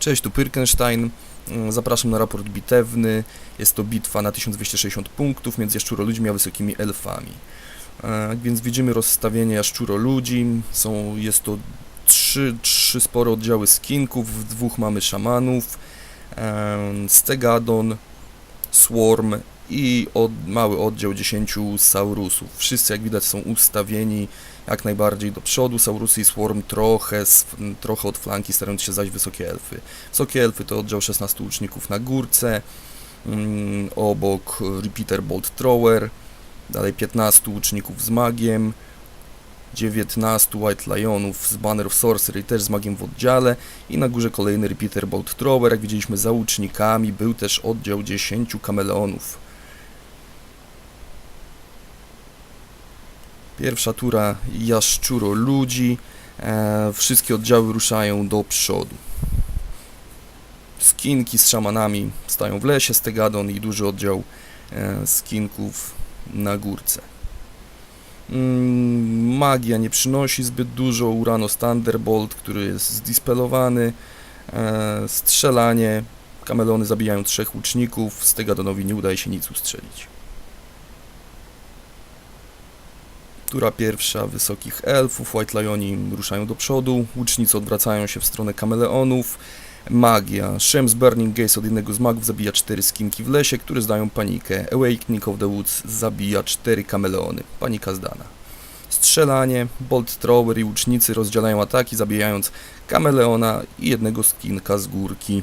Cześć, tu Pyrkenstein. Mm, Zapraszam na raport bitewny. Jest to bitwa na 1260 punktów między jaszczuroludźmi a wysokimi elfami. E, Więc widzimy rozstawienie jaszczuroludzi. Są, jest to trzy, trzy spore oddziały skinków, w dwóch mamy szamanów, em, Stegadon, Swarm i od, mały oddział 10 Saurusów. Wszyscy jak widać są ustawieni jak najbardziej do przodu. Saurusy i Swarm trochę, trochę od flanki, starając się zaś wysokie elfy. Wysokie elfy to oddział 16 łuczników na górce, mm, obok Repeater Bolt Thrower, dalej 15 łuczników z magiem, 19 White Lionów z Banner of Sorcery też z magiem w oddziale i na górze kolejny Repeater Bolt Thrower, jak widzieliśmy za łucznikami był też oddział 10 kameleonów. Pierwsza tura jaszczuro ludzi. E, wszystkie oddziały ruszają do przodu. Skinki z szamanami stają w lesie, Stegadon i duży oddział e, skinków na górce. Mm, magia nie przynosi zbyt dużo. Uranos Thunderbolt, który jest zdispelowany. E, strzelanie. Kamelony zabijają trzech łuczników. Stegadonowi nie udaje się nic ustrzelić. Tura pierwsza wysokich elfów, White Lioni ruszają do przodu, łucznicy odwracają się w stronę kameleonów. Magia. Shems Burning Gaze od jednego z magów zabija cztery skinki w lesie, które zdają panikę. Awakening of the Woods zabija cztery kameleony. Panika zdana. Strzelanie. Bolt Thrower i łucznicy rozdzielają ataki, zabijając kameleona i jednego skinka z górki.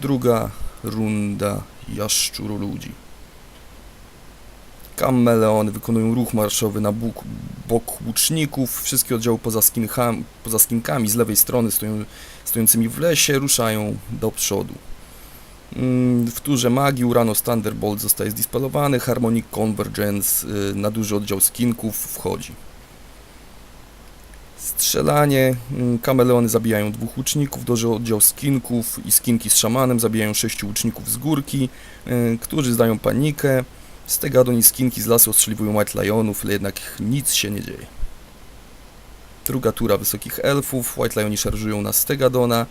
Druga runda jaszczuru ludzi. Kameleony wykonują ruch marszowy na bok, bok łuczników. Wszystkie oddziały poza, skincham, poza skinkami z lewej strony stoją, stojącymi w lesie ruszają do przodu. Mm, W turze magii Uranos Thunderbolt zostaje zdispelowany, Harmonic Convergence y, na duży oddział skinków wchodzi. Strzelanie. mm, Kameleony zabijają dwóch łuczników, duży oddział skinków i skinki z szamanem zabijają sześciu łuczników z górki, y, którzy zdają panikę. Stegadon i skinki z lasu ostrzeliwują White Lionów, ale jednak nic się nie dzieje. Druga tura wysokich elfów. White Lioni szarżują na Stegadona.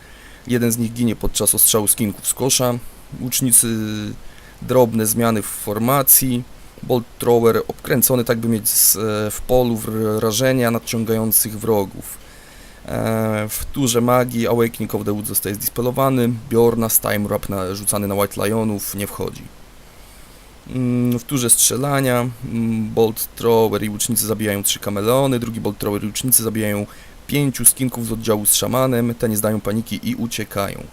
Jeden z nich ginie podczas ostrzału skinków z kosza. Łucznicy drobne zmiany w formacji. Bolt Thrower obkręcony tak by mieć z, e, w polu wrażenia nadciągających wrogów. E, W turze magii Awakening of the Wood zostaje zdispelowany. Bjorna z Time Wrap na- rzucany na White Lionów nie wchodzi. Mm, W turze strzelania mm, Bolt Thrower i łucznicy zabijają trzy kameleony, drugi Bolt Thrower i łucznicy zabijają pięciu skinków z oddziału z szamanem, te nie zdają paniki i uciekają.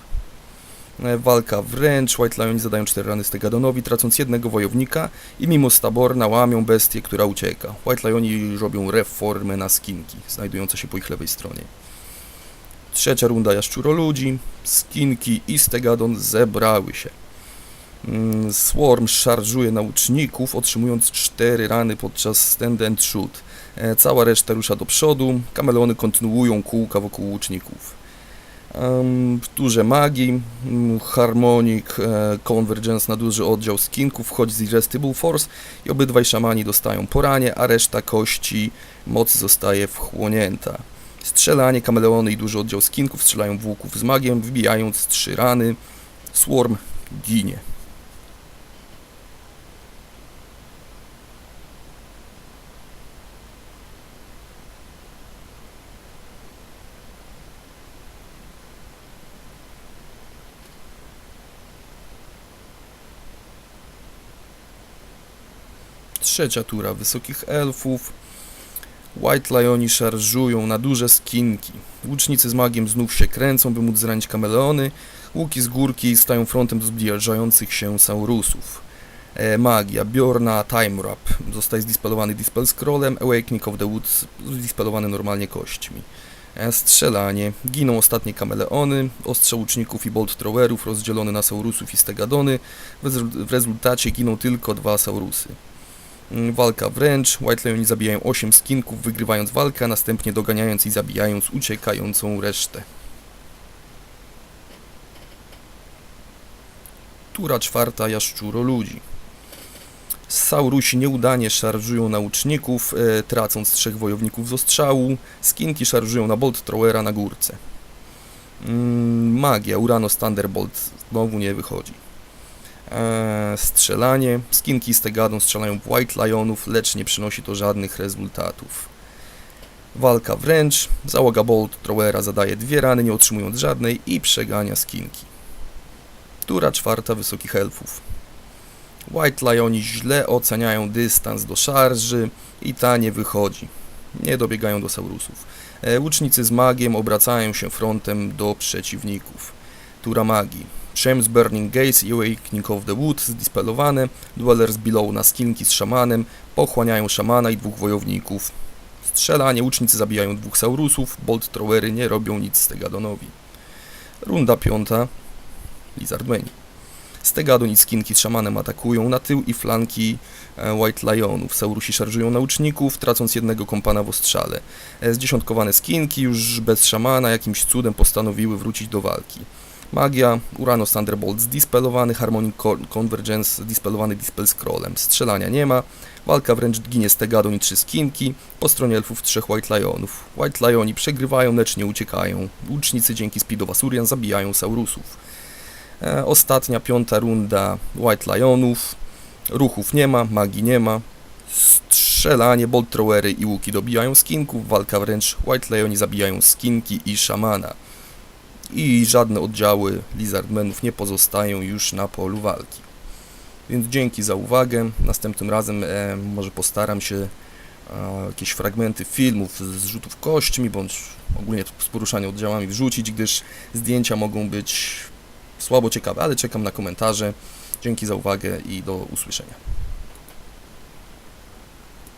E, Walka wręcz, White Lioni zadają cztery rany Stegadonowi, tracąc jednego wojownika i mimo Staborna łamią bestię, która ucieka. White Lioni robią reformę na skinki, znajdujące się po ich lewej stronie. Trzecia runda jaszczuroludzi, skinki i Stegadon zebrały się. Mm, Swarm szarżuje na łuczników, otrzymując cztery rany podczas stand and shoot. E, Cała reszta rusza do przodu, kameleony kontynuują kółka wokół łuczników. W turze magii, mm, Harmonic e, Convergence na duży oddział skinków wchodzi z Irresistible Force i obydwaj szamani dostają poranie, a reszta kości mocy zostaje wchłonięta. Strzelanie, kameleony i duży oddział skinków strzelają w łuków z magiem, wbijając trzy rany. Swarm ginie. Trzecia tura wysokich elfów. White Lioni szarżują na duże skinki. Łucznicy z magiem znów się kręcą, by móc zranić kameleony. Łuki z górki stają frontem do zbliżających się Saurusów. E, magia, Bjorna, Time Wrap zostaje zdispelowany Dispel Scrollem, Awakening of the Woods zdispelowany normalnie kośćmi. E, strzelanie, giną ostatnie kameleony, ostrze łuczników i bolt throwerów rozdzielony na Saurusów i Stegadony, w w rezultacie giną tylko dwa Saurusy. Mm, Walka wręcz, White Lioni zabijają 8 skinków, wygrywając walkę, a następnie doganiając i zabijając uciekającą resztę. Tura czwarta jaszczuro ludzi. Saurusi nieudanie szarżują na łuczników, e, tracąc trzech wojowników z ostrzału. Skinki szarżują na Bolt Throwera na górce. Mm, magia, Uranos Thunderbolt znowu nie wychodzi. Eee, strzelanie, skinki z Tegadą strzelają w White Lionów, lecz nie przynosi to żadnych rezultatów. Walka wręcz, załoga Bolt Throwera zadaje dwie rany, nie otrzymując żadnej i przegania skinki. Tura czwarta wysokich elfów. White Lioni źle oceniają dystans do szarży i ta nie wychodzi. Nie dobiegają do Saurusów. E, Łucznicy z magiem obracają się frontem do przeciwników. Tura magii. Shames Burning Gaze i Awakening of the Wood zdispelowane, Dwellers Below na skinki z szamanem, pochłaniają szamana i dwóch wojowników. Strzelanie, łucznicy zabijają dwóch Saurusów, Bolt Throwery nie robią nic Stegadonowi. Runda piąta. Lizard Mane. Stegadon i skinki z szamanem atakują na tył i flanki e, White Lionów. Saurusi szarżują na łuczników, tracąc jednego kompana w ostrzale. E, Zdziesiątkowane skinki już bez szamana jakimś cudem postanowiły wrócić do walki. Magia, Uranos Thunderbolt zdispelowany, Harmonic Co- Convergence zdispelowany Dispel Scrollem. Strzelania nie ma, walka wręcz ginie Stegadon i trzy skinki, po stronie elfów trzech White Lionów. White Lioni przegrywają, lecz nie uciekają. Łucznicy dzięki Speed of Asurian zabijają Saurusów. E, ostatnia, piąta runda White Lionów. Ruchów nie ma, magii nie ma. Strzelanie, bolt throwery i łuki dobijają skinków, walka wręcz White Lioni zabijają skinki i szamana. I żadne oddziały Lizardmenów nie pozostają już na polu walki. Więc dzięki za uwagę. Następnym razem e, może postaram się e, jakieś fragmenty filmów z rzutów kośćmi, bądź ogólnie z poruszania oddziałami wrzucić, gdyż zdjęcia mogą być słabo ciekawe, ale czekam na komentarze. Dzięki za uwagę i do usłyszenia.